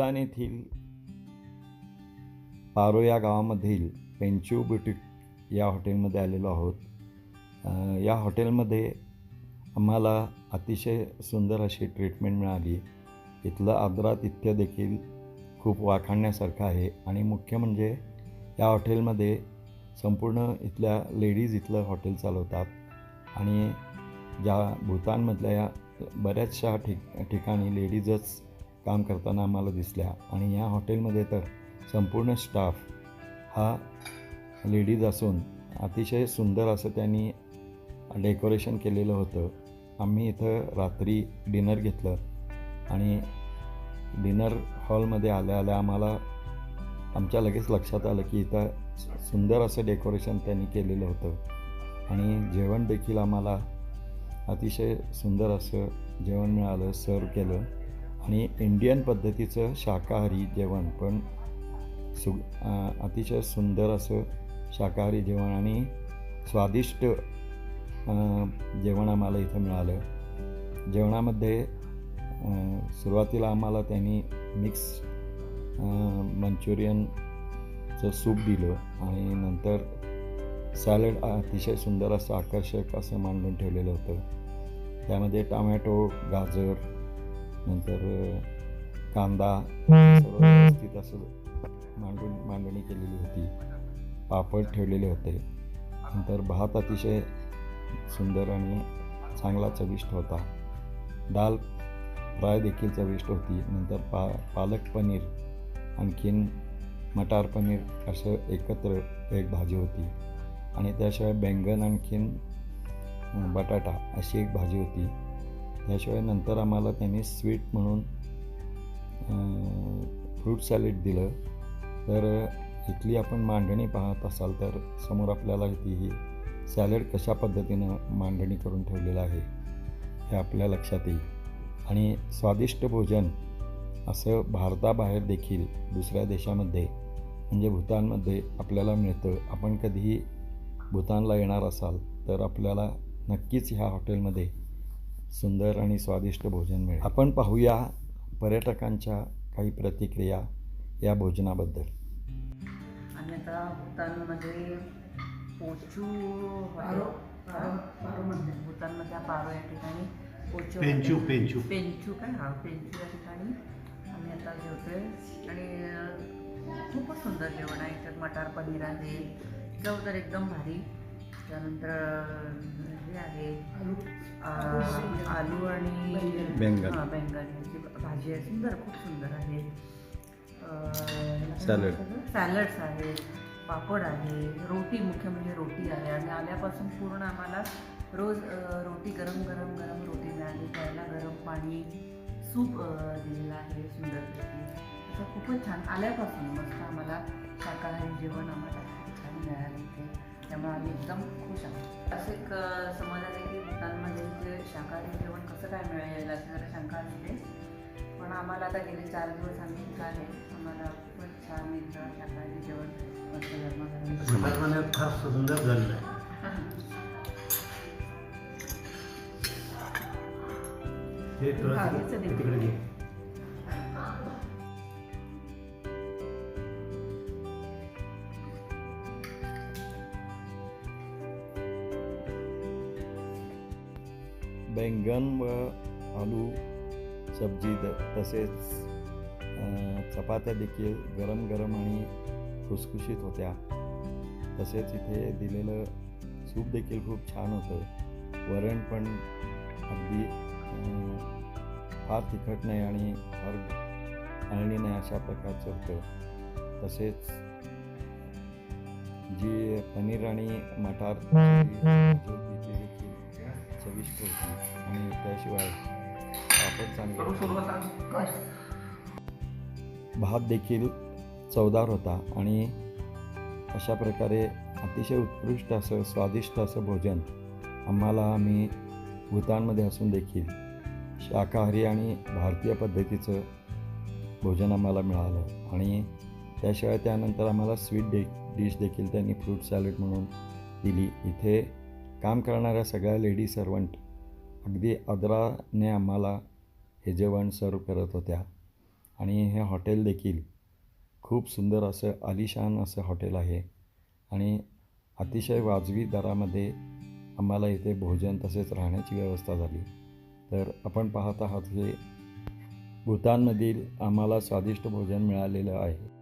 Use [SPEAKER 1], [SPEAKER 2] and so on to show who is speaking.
[SPEAKER 1] भूतान येथील पारो या गावामधील पेंचू बुटीक या हॉटेलमध्ये आलेलो आहोत. या हॉटेलमध्ये आम्हाला अतिशय सुंदर अशी ट्रीटमेंट मिळाली. इथलं आदरातिथ्य देखील खूप वाखाणण्यासारखं आहे आणि मुख्य म्हणजे या हॉटेलमध्ये संपूर्ण इथल्या लेडीज इथलं हॉटेल चालवतात आणि ज्या भूतानमधल्या या बऱ्याचशा ठिक ठिकाणी लेडीजच काम करताना आम्हाला दिसल्या. आणि या हॉटेलमध्ये तर संपूर्ण स्टाफ हा लेडीज असून अतिशय सुंदर असं त्यांनी डेकोरेशन केलेलं होतं. आम्ही इथं रात्री डिनर घेतलं आणि डिनर हॉलमध्ये आल्या आल्या आम्हाला आमच्या लगेच लक्षात आलं की इथं सुंदर असं डेकोरेशन त्यांनी केलेलं होतं. आणि जेवण देखील आम्हाला अतिशय सुंदर असं जेवण मिळालं सर्व केलं. आणि इंडियन पद्धतीचं शाकाहारी जेवण पण सु अतिशय सुंदर असं शाकाहारी जेवण आणि स्वादिष्ट जेवण आम्हाला इथं मिळालं. जेवणामध्ये सुरुवातीला आम्हाला त्यांनी मिक्स मंचुरियनचं सूप दिलं आणि नंतर सॅलड अतिशय सुंदर असं आकर्षक असं मांडून ठेवलेलं होतं. त्यामध्ये टमॅटो गाजर नंतर कांदा सर्व व्यवस्थित असं मांडून मांडणी केलेली होती. पापड ठेवलेले होते. नंतर भात अतिशय सुंदर आणि चांगला चविष्ट होता. दाल फ्राय देखील चविष्ट होती. नंतर पा पालक पनीर आणखीन मटार पनीर असं एकत्र एक भाजी होती. आणि त्याशिवाय बैंगन आणखीन बटाटा अशी एक भाजी होती. याशिवाय नंतर आम्हाला त्यांनी स्वीट म्हणून फ्रूट सॅलेड दिलं. तर इथली आपण मांडणी पाहत असाल तर समोर आपल्याला ती ही सॅलेड कशा पद्धतीनं मांडणी करून ठेवलेलं आहे हे आपल्या लक्षात येईल. आणि स्वादिष्ट भोजन असं भारताबाहेर देखील दुसऱ्या देशामध्ये म्हणजे भूतानमध्ये आपल्याला मिळतं. आपण कधीही भूतानला येणार असाल तर आपल्याला नक्कीच ह्या हॉटेलमध्ये सुंदर आणि स्वादिष्ट भोजन मिळेल. आपण पाहूया पर्यटकांच्या काही प्रतिक्रिया या भोजनाबद्दल.
[SPEAKER 2] आणि आता भूतानमध्ये पोचू
[SPEAKER 3] पारो पारो
[SPEAKER 2] या ठिकाणी पोचू
[SPEAKER 3] पेंचू पेंचू.
[SPEAKER 2] पेंचू काय? हा पेंचू या ठिकाणी. आम्ही आता जेवतोय. आणि खूपच सुंदर जेवण आहे. त्यात मटार पनीर आहे. चव तर एकदम भारी. त्यानंतर हे आहे आलू. आणि
[SPEAKER 1] बैंगन.
[SPEAKER 2] हां बैंगनची भाजी आहे सुंदर खूप सुंदर आहे. अं,
[SPEAKER 1] सॅलड.
[SPEAKER 2] सॅलड्स आहेत पापड आहे रोटी मुख्य म्हणजे रोटी आहे. आणि आल्यापासून पूर्ण आम्हाला रोज रोटी गरम गरम गरम रोटी मिळाली. प्यायला गरम पाणी सूप दिलेलं आहे सुंदरपैकी असं खूपच छान. आल्यापासून मस्त आम्हाला शाकाहारी जेवण आम्हाला छान मिळालं इथे. त्यामुळे आम्ही एकदम खुश आहोत. असं एक समज आहे की भूतानमध्ये इथे शाकाहारी जेवण कसं काय मिळेल असं जरा शंका असते. पण आम्हाला आता गेले चार दिवस आम्ही इथं आहे. आम्हाला खूपच छान इथं शाकाहारी जेवण मस्त
[SPEAKER 3] फार सुंदर झालेलं आहे. हे. तिकडे घे.
[SPEAKER 1] बैंगन व आलू सब्जी द तसेच चपात्या देखील गरम गरम आणि खुसखुशीत होत्या. तसेच इथे दिलेलं सूप देखील खूप छान होतं. वरण पण अगदी फार तिखट नाही आणि फार आणली नाही अशा प्रकारचं होतं. तसेच जी पनीर आणि मटार चविष्ट होती आणि त्याशिवाय पापड चांगले भात देखील चवदार होता आणि अशा प्रकारे अतिशय उत्कृष्ट असं स्वादिष्ट असं भोजन आम्हाला आम्ही भूतानमध्ये असून देखील शाकाहारी आणि भारतीय पद्धतीचं भोजन आम्हाला मिळालं. आणि त्याशिवाय त्यानंतर आम्हाला स्वीट डे डिश देखील त्यांनी फ्रूट सॅलड म्हणून दिली. इथे काम करणाऱ्या सगळ्या लेडी सर्वंट अगदी आदराने आम्हाला हे जेवण सर्व करत होत्या. आणि हे हॉटेल देखील खूप सुंदर असं आलिशान असं हॉटेल आहे. आणि अतिशय वाजवी दरामध्ये आम्हाला इथे भोजन तसेच राहण्याची व्यवस्था झाली. तर आपण पाहत आहात हे भूतानमधील आम्हाला स्वादिष्ट भोजन मिळालेलं आहे.